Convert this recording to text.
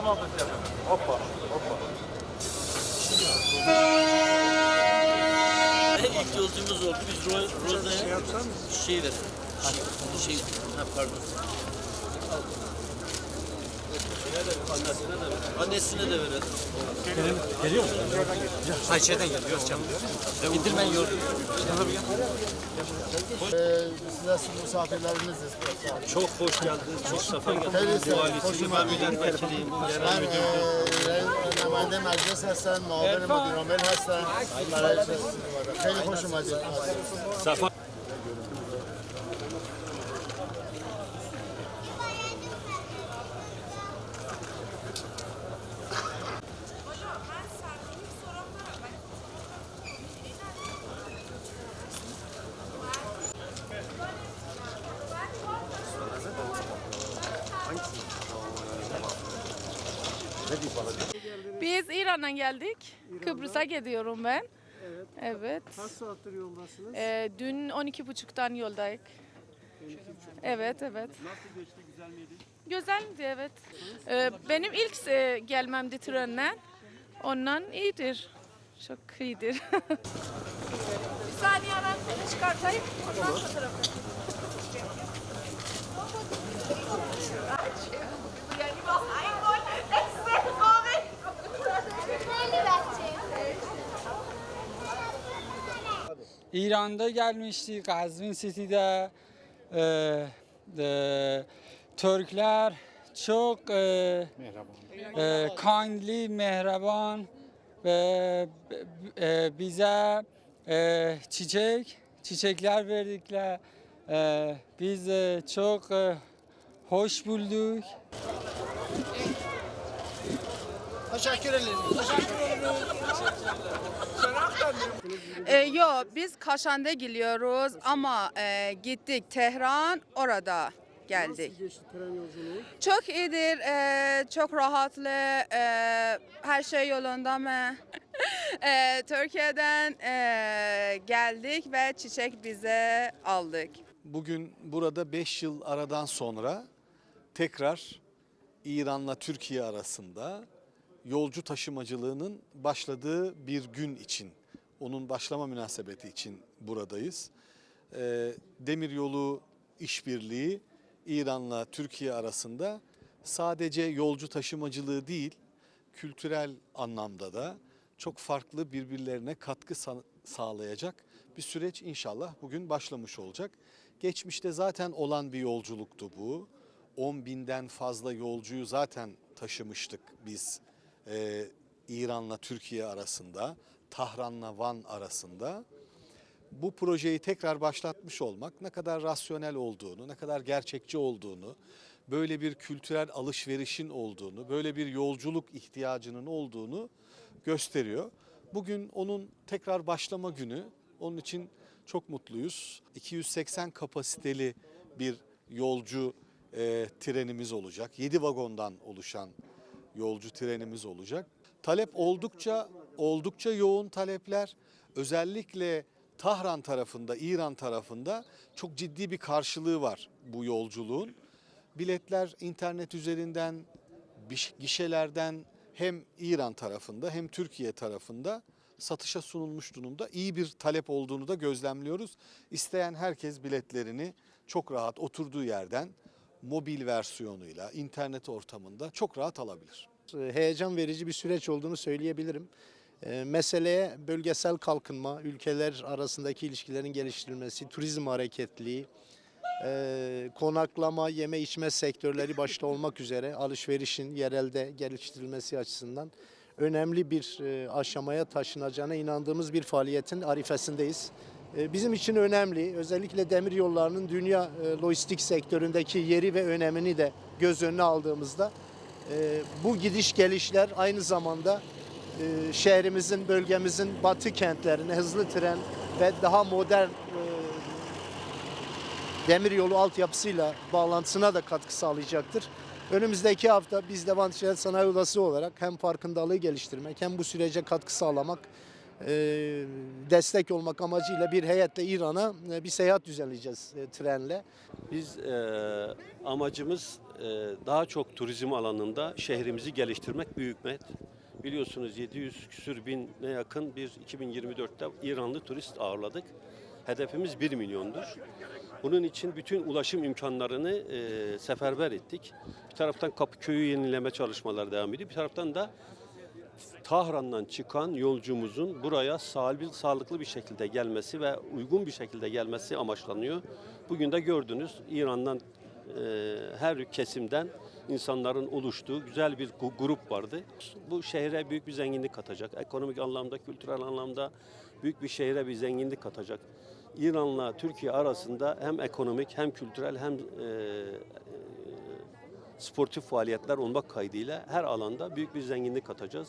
Tamam efendim. Hoppa, hoppa. İlk yolcumuz oldu. Biz Ro Roza'ya şey verelim. Ha, şey, ha, pardon. Annesine de verelim. Annesine de verelim. Size misafirlerimiziz. Çok hoş geldiniz. Çok sefa Hayırlı geldiniz. olsun. Valisi, Hoş ben milletvekiliyim. Genel Ben müdürüm. e, nümayende meclis هستم معاون مدیر عامل هستم برای خیلی خوش اومدید Biz İran'dan geldik. Kıbrıs'a gidiyorum ben. Evet. Evet. Kaç saattir yoldasınız? Ee, dün 12.30'dan yoldayız. Evet, evet. Nasıl geçti, güzel miydi? Güzeldi, evet. Ee, benim ilk e, gelmemdi trenle. Ondan iyidir. Çok iyidir. Bir saniye ben seni çıkartayım. Ondan fotoğrafı. İran'da gelmiştik, Qazvin City'de. E, e, Türkler çok e, e, kindly, mehraban ve e, bize e, çiçek, çiçekler verdikler. E, biz e, çok e, hoş bulduk. E, yo biz Kaşan'da geliyoruz ama e, gittik Tehran orada geldik. Nasıl geçti tren yolculuğu? Çok iyidir, e, çok rahatlı, e, her şey yolunda mı? E, Türkiye'den e, geldik ve çiçek bize aldık. Bugün burada 5 yıl aradan sonra tekrar İran'la Türkiye arasında yolcu taşımacılığının başladığı bir gün için, onun başlama münasebeti için buradayız. Ee, Demiryolu işbirliği İran'la Türkiye arasında sadece yolcu taşımacılığı değil, kültürel anlamda da çok farklı birbirlerine katkı sa- sağlayacak bir süreç inşallah bugün başlamış olacak. Geçmişte zaten olan bir yolculuktu bu. 10 binden fazla yolcuyu zaten taşımıştık biz Ee, İran'la Türkiye arasında, Tahran'la Van arasında. Bu projeyi tekrar başlatmış olmak ne kadar rasyonel olduğunu, ne kadar gerçekçi olduğunu, böyle bir kültürel alışverişin olduğunu, böyle bir yolculuk ihtiyacının olduğunu gösteriyor. Bugün onun tekrar başlama günü. Onun için çok mutluyuz. 280 kapasiteli bir yolcu e, trenimiz olacak. 7 vagondan oluşan yolcu trenimiz olacak. Talep oldukça oldukça yoğun talepler. Özellikle Tahran tarafında, İran tarafında çok ciddi bir karşılığı var bu yolculuğun. Biletler internet üzerinden, biş- gişelerden hem İran tarafında hem Türkiye tarafında satışa sunulmuş durumda. İyi bir talep olduğunu da gözlemliyoruz. İsteyen herkes biletlerini çok rahat oturduğu yerden mobil versiyonuyla, internet ortamında çok rahat alabilir. heyecan verici bir süreç olduğunu söyleyebilirim. Ee, Meseleye bölgesel kalkınma, ülkeler arasındaki ilişkilerin geliştirilmesi, turizm hareketliliği, e, konaklama, yeme içme sektörleri başta olmak üzere alışverişin yerelde geliştirilmesi açısından önemli bir e, aşamaya taşınacağına inandığımız bir faaliyetin arifesindeyiz. E, Bizim için önemli, özellikle demir yollarının dünya e, lojistik sektöründeki yeri ve önemini de göz önüne aldığımızda e, bu gidiş gelişler aynı zamanda e, şehrimizin, bölgemizin batı kentlerine hızlı tren ve daha modern demiryolu altyapısıyla bağlantısına da katkı sağlayacaktır. Önümüzdeki hafta biz de Van Ticaret Sanayi Odası olarak hem farkındalığı geliştirmek hem bu sürece katkı sağlamak, destek olmak amacıyla bir heyetle İran'a e, bir seyahat düzenleyeceğiz e, trenle. Biz e, amacımız e, daha çok turizm alanında şehrimizi geliştirmek, büyütmek. Biliyorsunuz 700 küsür bine yakın bir 2024'te İranlı turist ağırladık. Hedefimiz 1 milyondur. Bunun için bütün ulaşım imkanlarını e, seferber ettik. Bir taraftan Kapıköy'ü yenileme çalışmaları devam ediyor. Bir taraftan da Tahran'dan çıkan yolcumuzun buraya sağlıklı, sağlıklı bir şekilde gelmesi ve uygun bir şekilde gelmesi amaçlanıyor. Bugün de gördünüz İran'dan e, her kesimden insanların oluştuğu güzel bir grup vardı. Bu şehre büyük bir zenginlik katacak. Ekonomik anlamda, kültürel anlamda büyük bir şehre bir zenginlik katacak. İran'la Türkiye arasında hem ekonomik hem kültürel hem e, sportif faaliyetler olmak kaydıyla her alanda büyük bir zenginlik katacağız.